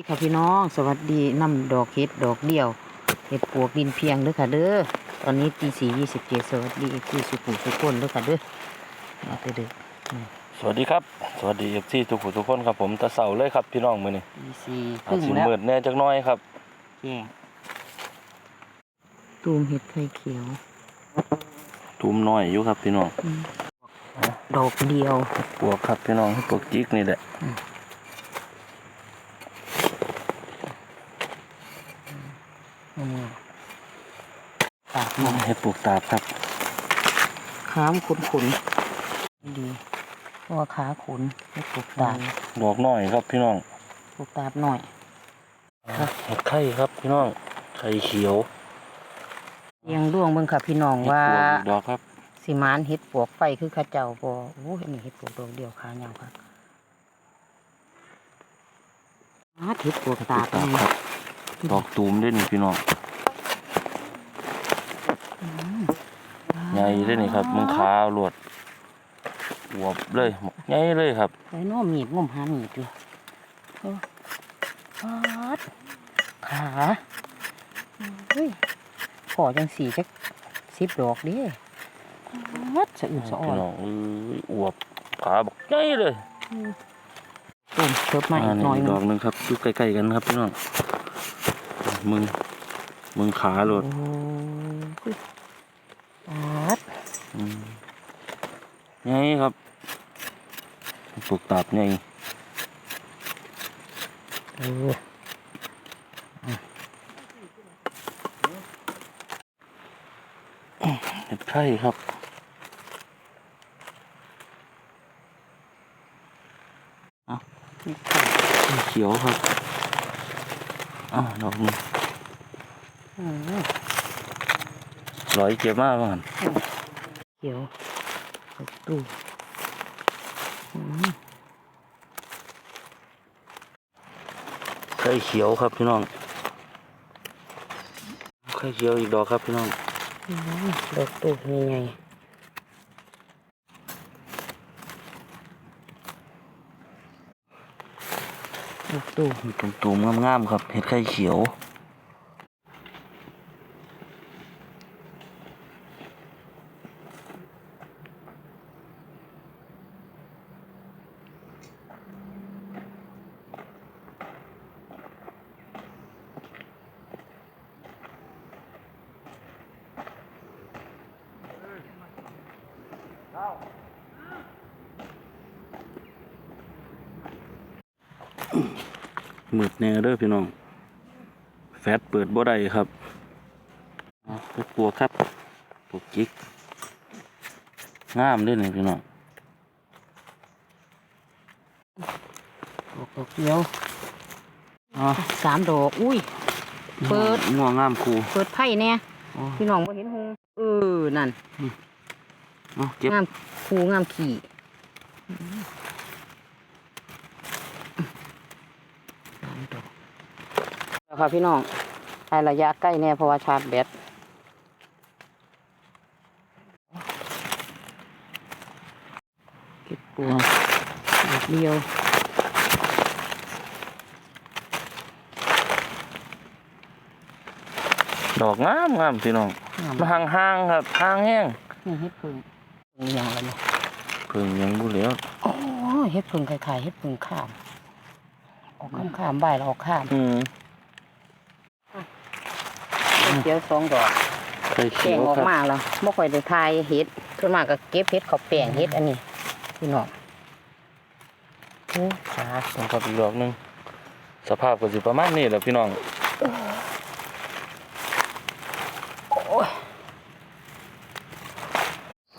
นี่ค่ะพี่น้องสวัสดีนำดอกเห็ดดอกเดียวเห็ดปวกดินเพียงเด้อค่ะเด้อตอนนี้ตีสี่ยี่สิบเจ็ดสวัสดีที่สุขุมสุขคนเด้อค่ะเด้อมาเด้อสวัสดีครับ สวัสดีเอฟซีทุกผู้ทุกคนครับผมตะเสาเลยครับพี่น้องมือนี่ตีสี่คอารึ่งสิแล้วเมิดแน่จักหน้อยครับแจ้งตูมเห็ดไข่เขียวตูมน้อยอยู่ครับพี่น้องดอกเดียวปวกครับพี่น้องปวกจิกนี่แหละ อืม ตากหน่อยเห็ดปวกตาบครับขามขุนขุนๆดีเพราะว่าขาขุนให้ปลูกตาบดอกน้อยครับพี่น้องปลูกตาบหน่อยเห็ดไข่ครับพี่น้องไข่เขียวเรียงร่วงเบิ่งค่ะพี่น้องเห็ดว่าปวกอีกดอกครับสิมานเฮ็ดปวกไฟคือเข้าเจ้าบ่โอ้เห็นนี่เฮ็ดปวกดอกเดียวขาเหยาวค่ะอาเฮ็ดปวกตาบตาบนี่ครับ ดอกตูมเล่นพี่น้องใหญ่เลยนี่ครับมึงขาหลวดอวบเลยใหญ่เลยครับไอ้น้อมีดงมหามีดอยู่โอ้ปาดขาเฮ้ยขอจังสีจักสิบดอกเดิปัดสะอื่นสะอ่อพี่นน้องเอ้ยอวบขาบอกใหญ่เลยต้นเชิบมาอีกหน่อยหดนึองกหนึงครับอยู่ใกล้ๆกันครับพี่น้อง มึงมึงขาหลดโอ้ยปาดอืมไงครับปลูกตับไงโอ้เห็ดไข่ครับนี่ค่ะเขียวครับ อ้าวดอกหนึงอืมร้อยเก็บมากมันเขียวเอาตู้อืมไข่เขียวครับพี่น้องไข่เขียวอีกดอกครับพี่น้องอืมดอกตู้นี่ไง ดอกตู้ตุ่มๆงามๆครับเห็ดไข่เขียว มืดแน่เด้อพี่น้อง แฟตเปิดบ่ได้ครับเอาไปปลูกครับปลูกจิกงามเด้วยนี่พี่น้องดอกดอกเขียวอ๋อสามดอกอุ้ย เปิดงัวงามครูเปิดไพ่เนี่ยอ๋อพี่น้องบ่เห็นหงเออนั่นเอาเก็บงามคูงามขี่สามดอกแล้ว ค่ะพี่น้องให้ระยะใกล้แน่เพราะว่าชาร์จแบตเก็บปัวดอกเดียวดอกงามงามพี่น้องงามมาห่างห่างๆครับห่างแห้งนี่เฮ็ดพึ่งพึ่งอย่างไรเนี่ยเพิ่งยังบ่เหลียวโอ้เฮ็ดพึ่งคล้ายๆเฮ็ดพึ่งข้ามออกข้ามข้ามๆใบแล้วออกข้ามอืม เดี๋ยวสองดอกไข่แกเขียงวออกครับมาแล้วบ่ค่อยได้ทายเฮ็ดส่วนมากก็เก็บเฮ็ดข้าวแป้งเฮ็ดอันนี้พี่น้องโอ้ขาต้องครับอีกดอกหนึงสภาพก็สิประมาณนี้แหละพี่น้องโอ้ย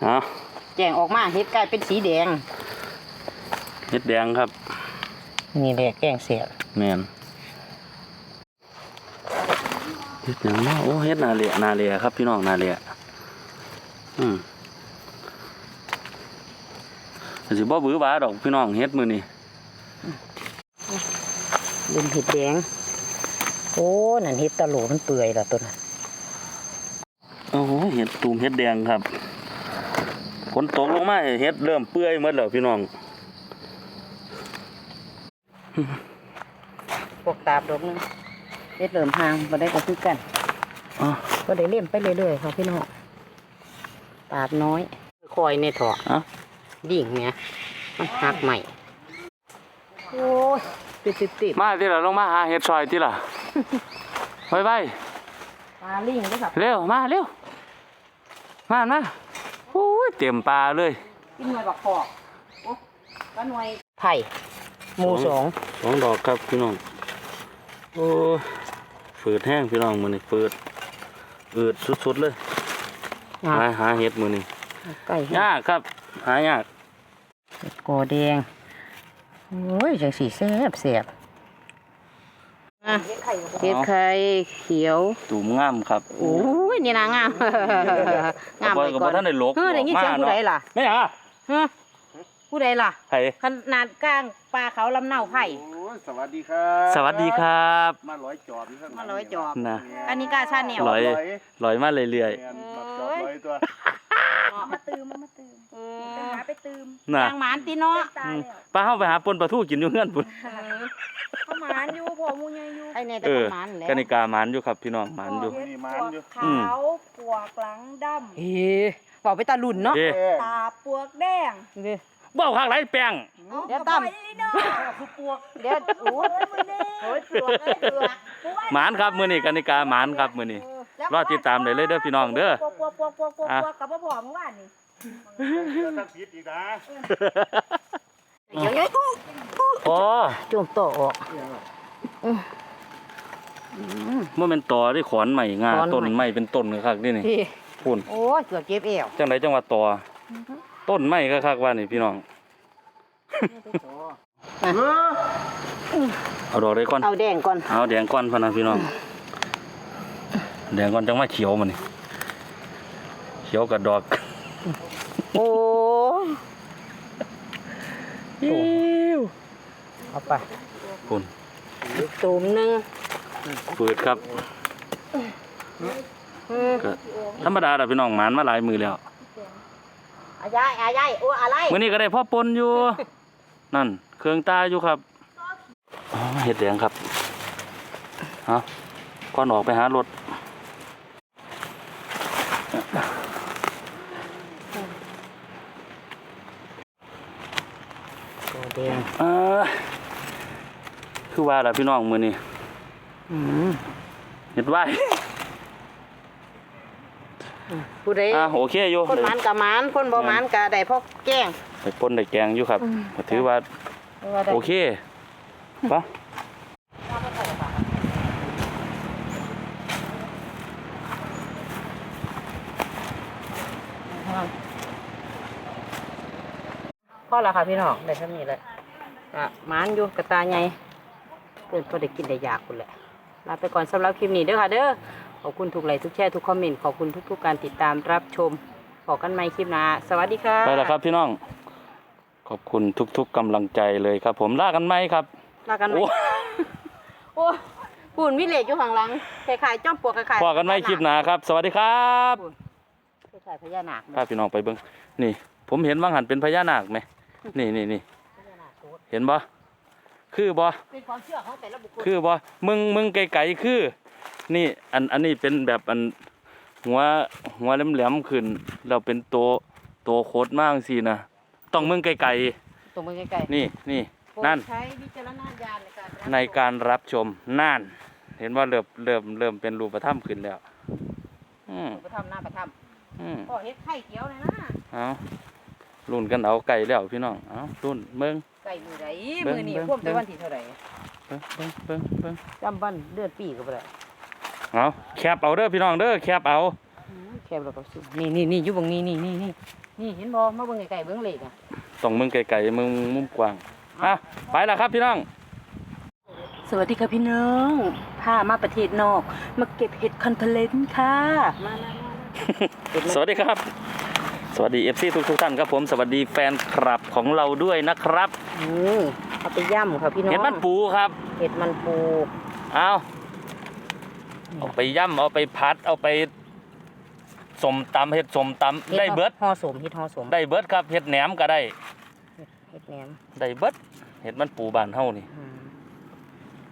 เอาแกงออกมาเฮ็ดกลายเป็นสีแดงเห็ดแดงครับนี่แหละแกงเสียแมน เฮ็ดหยังเนาะโอ้เฮ็ดนาเลียนาเลียครับพี่น้องนาเลียอืมแต่สิบ่บื้อบ้าดอกพี่น้องเฮ็ดมื้อนี้เล่นเห็ดแดงโอ้นั่นเฮ็ดตะโหลมันเปื่อยแล้วตัวนั้นโอ้โหเฮ็ดตูมเฮ็ดแดงครับฝนตกลงมาเฮ็ดเริ่มเปื่อยหมดแล้วพี่น้องพวกตาบดอกหนึง เฮ็ดเริ่มห่างบ่ได้ก็คือกันอ๋อก็ได้เล่มไปเรื่อยๆค่ะพี่น้องตาบน้อยคอยในถอกอะดิ่งเนี่ยมันหักใหม่โอ้ยติดติดติดมาที่ละลงมาหาเห็ดซอยที่ละไปไปปลาลิงด้วยครับเร็วมาเร็วมามาโอ้ยเต็มปลาเลยกินหน่วยบักพอกโอ้ก็หน่วยไผ่หมูสองสองดอกครับพี่น้องโอ้ย ฝืดแห้งพี่น้องมือนี่ฝืดอืดสุดๆเลยงาหาหาเห็ดมือนี่ไก่ยากครับ หายากเห็ดโกแดงโอ้ยจังสีแซ่บแซ่บอะเห็ดไข่เขียวตุ่มงามครับโอ้ยนี่นะงามงามบ่ไปก็ก่บ่อนทันได้ลกเฮ้ยได้ยินเสียงผู้ใดล่ะไม่อะฮะผู้ใดล่ะไผขนาดกลางปลาเขาลำเนาไผ่โอ้ ยสวัสดีครับสวัสดีครับ มาร้อยจอบครับมาร้อยจอบ นะ อันนี้กาชาแนว ร้อย ลอยมาเรื่อยเรียนมาจอบร้อยตัวมาตืมมาตืมเอไปอหาไปตืมๆน่ะยางหมานตีเนาะตายอืมแล้วป้าเฮาไปหาปนปลาทูกินอยู่เฮือนพุ่นเขาหมานอยู่พอมูยังอยู่ไอ้เนี่ยแต่เออหมานแหล้วกนิกาหมานอยู่ครับพี่น้องหมานอยู่เฮ็ดนี่ปหมานวกอยู่ขาวปวกหลังดเฮ้บอกไปตาลุ่นเนาะเด้เอ๊ะำตาปวกแดงเด้อเบ้าข้างไรแป้ง เดี๋ยวตั้มปล่อยเลยเนาะคือปวกเดี๋ยวโอ้ยโอ้ยมันนี่โอ้ยปลวกเอ้ยปลวกหมานครับมื้อนี้กนิกาหมานครับมื้อนี้รอติดตามได้เลยเด้อพี่น้องเด้อปวกปวกปวกปวกปวกอะปวกกับพ่อผอมเมื่อวานนี่ถ้าผิดอีกนะเดี๋ยวนี้พอจุ่มโตออกบ่แม่นต่อที่ขอนใหม่งาขอนใหม่ต้นใหม่เป็นต้นคักๆนี่นี่พี่พุ่นโอ้ยเกือบเจ็บเอวจังไดจังว่าต่อต้นใหม่คักๆว่านี่พี่น้อง เอาดอกได้ก่อน เอาแดงก่อน เอาแดงก่อนพะนะพี่น้อง แดงก่อนจังว่าเขียวมันนี่ เขียวกับดอก โอ้ยอิ้วเอาไปพุ่นอีกตูมหนึงฝืดครับอืมก็ธรรมดาล่ะพี่น้องหมานมาหลายมือแล้วอายายอายายโอ้อะไร มื้อนี้ก็ได้พ่อปนอยู่ นั่น เครื่องตาอยู่ครับอ๋อเห็ดแดงครับเอาก่อนออกไปหารถโกแดงเออคือว่าล่ะพี่น้องมื้อนี้อืมเห็ดไว้ผู้ใดอ่าโอเคอยู่คนหมานกับหมานคนบ่หมานกับได้พกแกล้ง ไปปนได้แกงอยู่ครับอืมก็ถือว่าว่าได้โอเคปะพอแล้วค่ะพี่น้องได้เท่านี้เลยอะหมานอยู่กระตาใหญ่เพื่อนก็ได้กินได้อยากคุณแหละลาไปก่อนสำหรับคลิปนี้เด้อค่ะเด้อขอบคุณทุกไลค์ทุกแชร์ทุกคอมเมนต์ขอบคุณทุกๆการติดตามรับชมพอกันใหม่คลิปหน้าสวัสดีค่ะไปแล้วครับพี่น้อง ขอบคุณทุกๆกำลังใจเลยครับ ผมลากันไหมครับลากันไหมโอ้โอ้ปุ่นมิเลจอยู่ข้างหลังคล้ายๆจ้อมปลวกคล้ายๆพอกันไหมคลิปหน้าครับ สวัสดีครับคล้ายๆพญานาคพาพี่น้องไปเบิ้งนี่ ผมเห็นว่างหันเป็นพญานาคไหมนี่นี่นี่พญานาคโคตรเห็นบ่คือบ่เป็นความเชื่อของแต่ละบุคคลคือบ่มึงมึงไกลๆคือ นี่อันอันนี้เป็นแบบอันหัวหัวแหลมๆขึ้น เราเป็นโตโตโคตรมากสินะ ต้องมึงไกลตรงไปใกล้ๆนี่นี่ๆนั่นโปรดใช้วิจารณญาณในการรับในการรับชมน่าน เห็นว่าเริ่มเริ่มเริ่มเป็นรูปธรรมขึ้นแล้ว อืมประทำหน้าประทอืมำพ่อเฮ็ดไข่เขียวเลยนะเอารุ่นกันเอาไก่แล้วพี่น้องเอารุ่นเบิ่งไก่มือไหนเบิ่งมือนี่เบิ่งพ่วมแต่วันที่เท่าไหร่เบิ่งเบิ่งเบิ่งเบิ่งจำวันเดือนปีก็บ่ได้เอาแคบเอาเด้อพี่น้องเด้อแคบเอาอืมแคบแล้วก็สุดนี่นี่นี่อยู่เบงนี่นี่นี่นี่นี่เห็นบ่มาเบิ่งไก่ๆเบิ่งเลขอะต้องมึงไก่ๆมึงมุมกว้างอะไปแล้วครับพี่น้อง สวัสดีค่ะพี่น้องพามาประเทศนอก มาเก็บเห็ดคอนเทเลนค่ะมามามาสวัสดีครับ สวัสดีเอฟซีทุกทุกๆท่านครับผมสวัสดีแฟนคลับของเราด้วยนะครับอืมเอาไปย่ำค่ะพี่น้องเห็นมันปูครับ เห็ดมันปูเอาเอาไปย่ำเอาไปพัดเอาไป สมตำเห็ดสมตำได้เบิดห่อสมเห็ดห่อสมได้เบิดครับเห็ดแหนมก็ได้เห็ดแหนมได้เบิดเห็ดมันปูบานเฮานี่อืม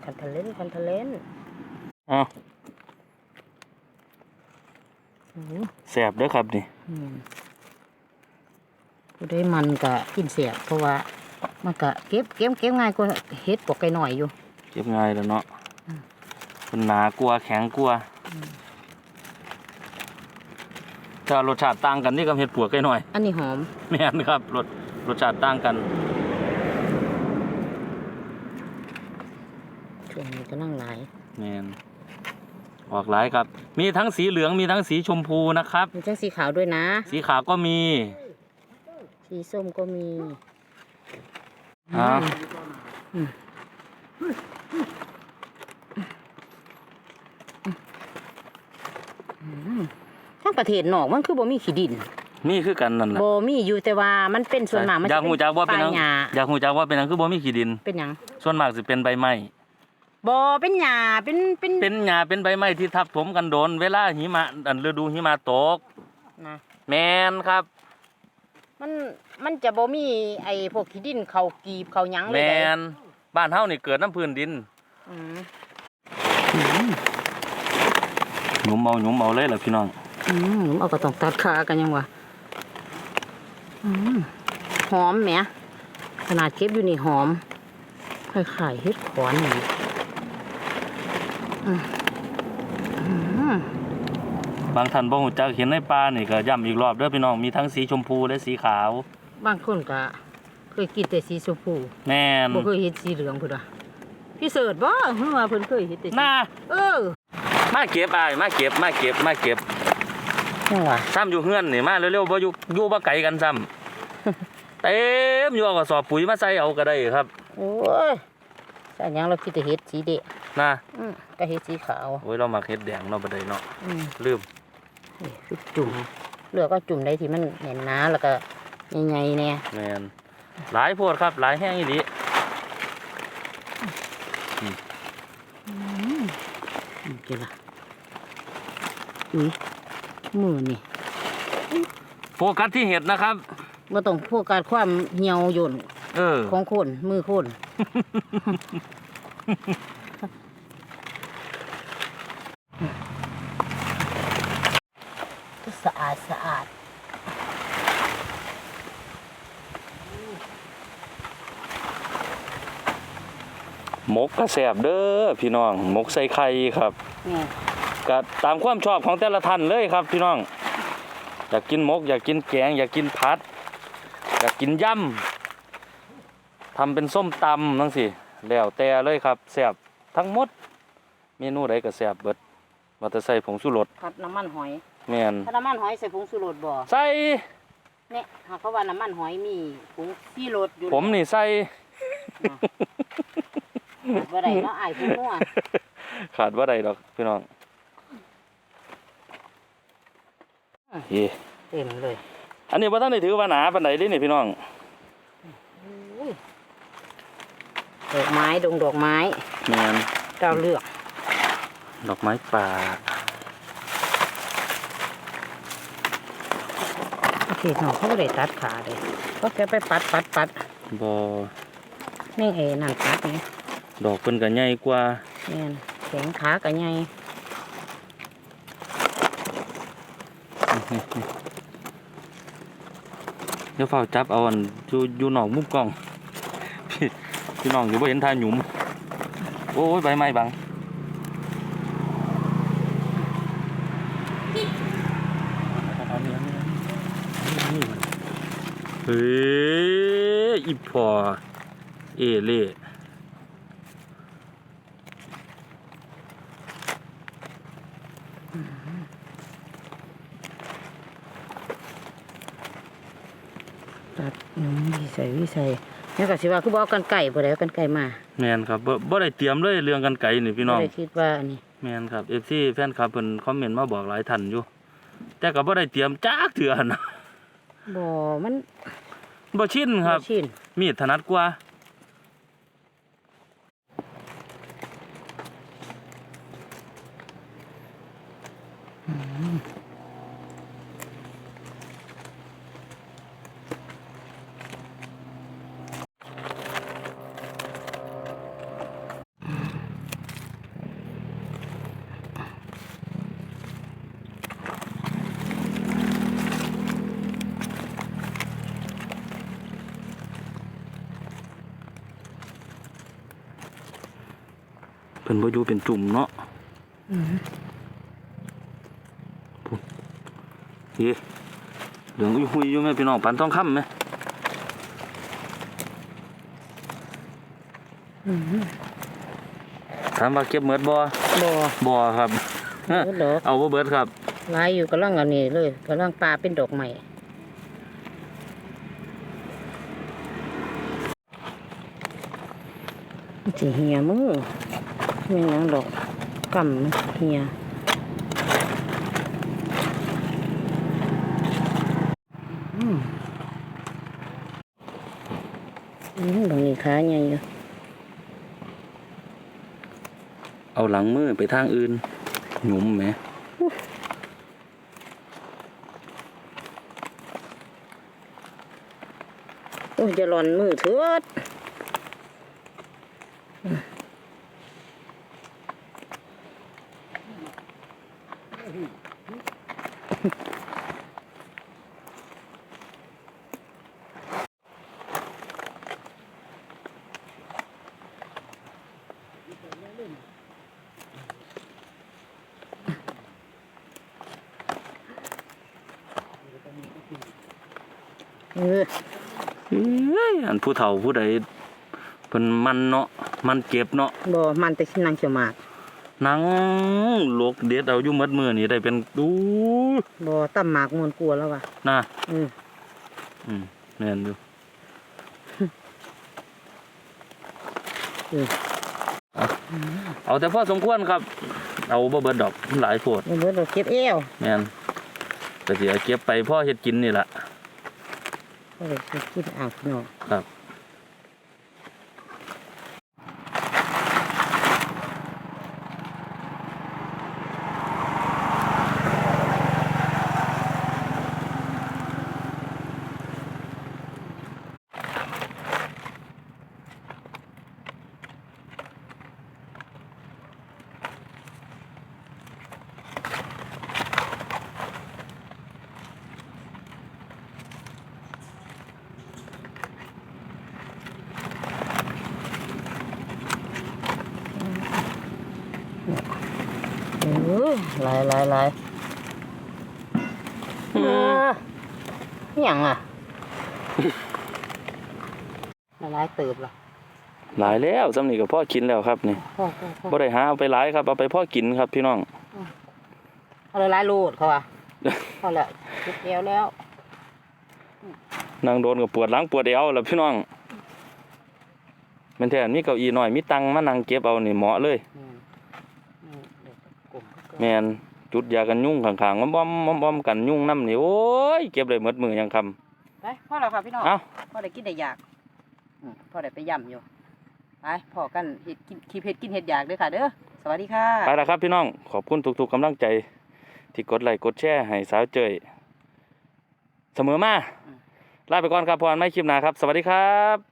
ขคันทะเลนคันทะเลนอ้าวอืมแสบเด้อครับนี่อืมผู้ได้มันก็กินเสียบเพราะว่ามันก็เก็บเก็บเก็บง่ายกว่าเฮ็ดปกไก่หน่อยอยู่ เก็บง่ายแล้วเนาะมันหนากลัวแข็งกลัว ถ้ารสชาติต่างกันนี่กับเห็ดปวกไก่หน่อยอันนี้หอมแม่นครับรสรสชาติต่างกันช่วงนี้ก็นั่งหลายแม่นออกหลายครับ มีทั้งสีเหลืองมีทั้งสีชมพูนะครับ มีจังสีขาวด้วยนะ สีขาวก็มี สีส้มก็มีอ่าทั้ ประเทศนอกมันคือบ่มีขี้ดินนี่คือกันนั่นแหละบ่มีอยู่แต่ว่ามันเป็นส่วนมากมันอยากหูจักว่าเป็นหยังหญ้าอยากหูจักว่าเป็นหยังคือบ่มีขี้ดิน เป็นหยังส่วนมากสิเป็นใบไม้บ่เป็นหญ้าเป็นเป็นเป็นหญ้าเป็นใบไม้ที่ทับถมกันโดน เวลาหิมะอันฤดูหิมะตกนะแมนครับ มันมันจะบ่มีไอ้พวกขี้ดินเขากีบเขาหยังแมเลยเด้นบ้านเฮานี่เกิดน้ำพื้นดินอืมหยุมเอาหยุมเอาเลยล่ะพี่น้อง อืมเอาก็ต้องตัดขากันยังวะอืมหอมแหมขนาดเก็บอยู่นี่หอมคล้ายๆเฮ็ดขอนนี่อืมอืมบางท่านบ่ฮู้จักเห็นในป่านี่ก็ย้ำอีกรอบเด้อพี่น้องมีทั้งสีชมพูและสีขาว บางคนก็เคยกินแต่สีชมพูแม่นบ่เคยเห็นสีเหลืองเพิ่นว่าพี่เสิร์ชบ่เพิ่นว่าเพิ่นเคยเห็นแต่สีน่าเออมาเก็บอ้ายมาเก็บมาเก็บมาเก็บ ยังว่าซ้ำอยู่เฮือนนี่มาเร็วๆบ่อยู่อยู่บ่ไกลกันซ้ำเต็มอยู่เอากระสอบปุ๋ยมาใส่เอาก็ได้ครับ โอ้ยสัญญางเราคิดแต่เห็ดสีแดงนะอืมก็เห็ดสีขาวโอ้ยเรามักเฮ็ดแดงเนาะบ่ได้เนาะอืมลืมนี่คือจุ่มเลือกก็จุ่มได้ที่มันแน่นหนาแล้วก็ใหญ่ๆเนี่ยแม่นหลายโพดครับ หลายแห้งอีหลีกินละอุ้ย มือนี่โฟกัสที่เห็ดนะครับมาต้องพวกการความเหี่ยวโยนเออของคนมือคนสะอาดสะอาดหมกกระแสบเด้อพี่น้องหมกใส่ไข่ครับนี่ ก็ตามความชอบของแต่ละท่านเลยครับพี่น้อง อยากกินหมก อยากกินแกง อยากกินผัด อยากกินย่ำทำเป็นส้มตำนั่งสิแล้วแต่เลยครับแสบทั้งหมดเมนูใดก็แสบเบิดว่าแต่ใส่ผงชูรสผัดน้ำมันหอยแม่นถ้าน้ำมันหอยใส่ผงชูรสบ่ใส่เนี่ยหากเขาว่าน้ำมันหอยมีผงซีรสอยู่ผมนี่ใส่บ่ได้เนาะอ้ายผู้นัวขาดว่าใดดอกพี่น้อง อืม เย่เต็มเลย อันนี้ว่าท่านได้ถือว่าหนาปานใดเด้นี่พี่น้องดอกไม้ดงดอกไม้แม่นดาวเลือก ดอกไม้ป่าโอเคน้องเขาไม่ได้ตัดขาเลยเขาแค่ไปปัดปัดปัดบ่แม่งเอนั่นตัดนี่ดอกเพิ่นก็ใหญ่กว่าแม่นแข็งขากั นไงเดี๋ยวเฝ้าจับเอาอันอยู่อยู่นอกมุมกล้องพี่พี่น้องอยู่บ่เห็นทาหยุมโอ้ยใบไม้บังเฮ้ยอีพอเอเล่ ตัดอืมวิ ใส่วิใส่เนี่ยก็สิว่าคือบ่เอากันไก่บ่ได้เอากันไก่มาแมนครับบ่บ่ได้เตรียมเลยเรื่องกันไก่นี่พี่น้องบ่ได้คิดว่าอันนี้แมนครับ FC แฟนคลับเพิ่นคอมเมนต์มาบอกหลายท่านอยู่ แต่ก็บ่ได้เตรียมจักเถื่อนะบ่มันบ่ชินครับชินมีดถนัดกว่า พิ่นบ่อยู่เป็นจุ่มเนาะอืมเฮ้เหลืองอุ้ยหุยอยู่แม่พี่น้องปันทองคำไหมอืมถามว่าเก็บเมิดบ่บ่บ่ครับ เบิดดอกเอาบ่เบิดครับหลายอยู่กำลังอันนี้เลยกำลังปลาเป็นดอกใหม่สิเหียมือแม่นหยังดอกกำมันเหียอืมอืมตรงนี้ขาใหญ่อยู่เอาหลังมือไปทางอื่นหยุมแหมโอ้ยจะหล่อนมือเถิด เออเอ้ยอันผู้เฒ่าผู้ใดเพิ่นมันเนาะมันเก็บเนาะบ่มันแต่ขี้นางเขียวหมากหนังลกเด็ดเอาอยู่หมัดมือนี่ได้เป็นดูบ่ตั้มหมากมวนกลัวแล้วว่ะนะเอออืมแม่นอยู่เออเอาแต่พอสมควรครับ เอาบ่เบิดดอกหลายโพดมันเบิดดอกเก็บเอวแม่นก็สิเอาเก็บไปพ่อเฮ็ดกินนี่ล่ะ ก็เลยไปกินอาบเน้อครับ หลายหลายหลายเอออิหยังอะละลายเติบล่ะหลายแล้วสำนี้ก็พ่อกินแล้วครับนี่พ่อพ่อพ่อบ่ได้หาเอาไปหลายครับเอาไปพ่อกินครับพี่น้อง เอาละลายโลดเขาอะพอแล้วเก็บเอวแล้วนั่งโดนก็ปวดหลังปวดเอวแล้วพี่น้องแม่นแท้มีเก้าอี้น้อยมีตังมานั่งเก็บเอานี่เหมาะเลย อืมอืมเดี๋ยวกลมก็ แม่นจุดยากันยุงข้างๆมันบ่มบ่มบ่มกันยุงน้ำนี่โอ้ยเก็บได้หมดมือยังคำไปพ่อแล้วค่ะพี่น้องเอ้าพ่อได้กินได้อยากอืมพ่อได้ไปย่ำอยู่ไปพอกันเห็ดกินคลิปเห็ดกินเห็ดอยากเด้อค่ะเด้อสวัสดีค่ะไปแล้วครับพี่น้องขอบคุณทุกๆกำลังใจ ที่กดไลค์กดแชร์ให้สาวเจยเสมอมาอืมลาไปก่อนครับพรไม่คลิปหน้าครับ สวัสดีครับ